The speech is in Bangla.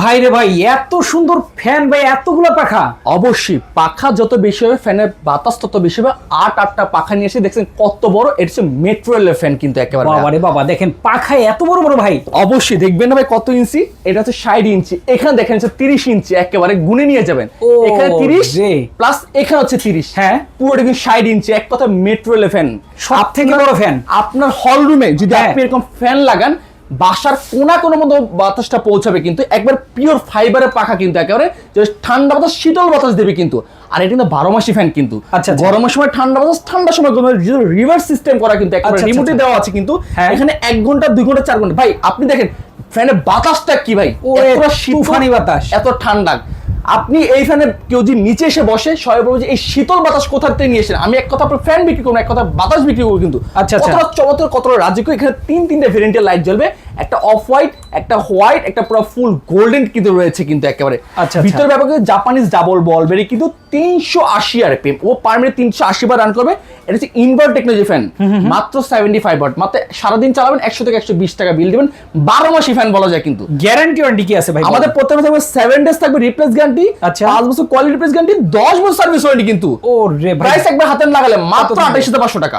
ভাই রে ভাই এত সুন্দর ফ্যান ভাই এতগুলো পাখা। অবশ্যই পাখা যত বেশি হবে ফ্যানের বাতাস তত বেশি হবে। আট আটটা পাখা নিয়ে এসে দেখছেন কত বড় এটা হচ্ছে মেট্রো রেলের ফ্যান কিন্তু একেবারে বাবা রে বাবা দেখেন পাখা এত বড় বড় ভাই। অবশ্যই দেখবেন না ভাই কত ইঞ্চি এটা হচ্ছে ষাট ইঞ্চি এখানে দেখেন হচ্ছে তিরিশ ইঞ্চি একেবারে গুনে নিয়ে যাবেন। এখানে তিরিশ। প্লাস এখানে হচ্ছে তিরিশ। হ্যাঁ। পুরোটা কিন্তু ষাট ইঞ্চি এক কথা মেট্রো রেলের ফ্যান সব থেকে বড় ফ্যান আপনার হল রুমে যদি হ্যাঁ। আপনি এরকম ফ্যান লাগান বাসার কোনা কোনো মতো বাতাসটা পৌঁছাবে কিন্তু একবার পিওর ফাইবারের পাখা কিন্তু একেবারে ঠান্ডা বাতাস শীতল বাতাস দেবে কিন্তু আর এটা কিন্তু বারো মাসি ফ্যান কিন্তু আচ্ছা, আচ্ছা। গরমের সময় ঠান্ডা বাতাস ঠান্ডার সময় রিভার্স সিস্টেম করা কিন্তু একেবারে আচ্ছা, আচ্ছা, রিমোটে। দেওয়া আছে কিন্তু হ্যাঁ। এখানে এক ঘণ্টা দুই ঘণ্টা চার ঘণ্টা ভাই আপনি দেখেন ফ্যানের বাতাসটা কি ভাই ও এত শীতল, বাতাস। এত ঠান্ডা আপনি এইখানে ফ্যানে কেউ যদি নিচে এসে বসে সবাই বলবে যে এই শীতল বাতাস কোথা থেকে নিয়ে এসেন আমি এক কথা আপনার ফ্যান বিক্রি করব এক কথা বাতাস বিক্রি করব কিন্তু। আচ্ছা, আচ্ছা। কতটা চমৎকার কতটা রাজকীয় এখানে তিন তিনটে ভেরিয়েন্টের লাইট জ্বলবে। একটা অফ হোয়াইট একটা হোয়াইট একটা পুরো ফুল গোল্ডেন কিন্তু রয়েছে কিন্তু একেবারে। আচ্ছা, আচ্ছা। ভিতর ব্যাপারে জাপানিজ ডাবল বল বেরি কিন্তু তিনশো আশি আর পেম ও পার মিনিট তিনশো আশি বার রান করবে। এটা হচ্ছে ইনভার্ট টেকনোলজি ফ্যান মাত্র সেভেন্টি ফাইভ ওয়াট মাত্র সারাদিন চালাবেন একশো থেকে একশো বিশ টাকা বিল দিবেন। বারো মাসি ফ্যান বলা যায় কিন্তু। গ্যারান্টি ওয়ারেন্টি কি আছে ভাই আমাদের প্রত্যেকটা থাকবে সেভেন ডেজ থাকবে রিপ্লেস গ্যারান্টি আচ্ছা। পাঁচ বছর কোয়ালিটি রিপ্লেস গ্যারান্টি দশ বছর সার্ভিস ওয়ারেন্টি কিন্তু। ও রে ভাই। প্রাইস একবার হাতে লাগালে মাত্র? আঠাশ হাজার পাঁচশো টাকা।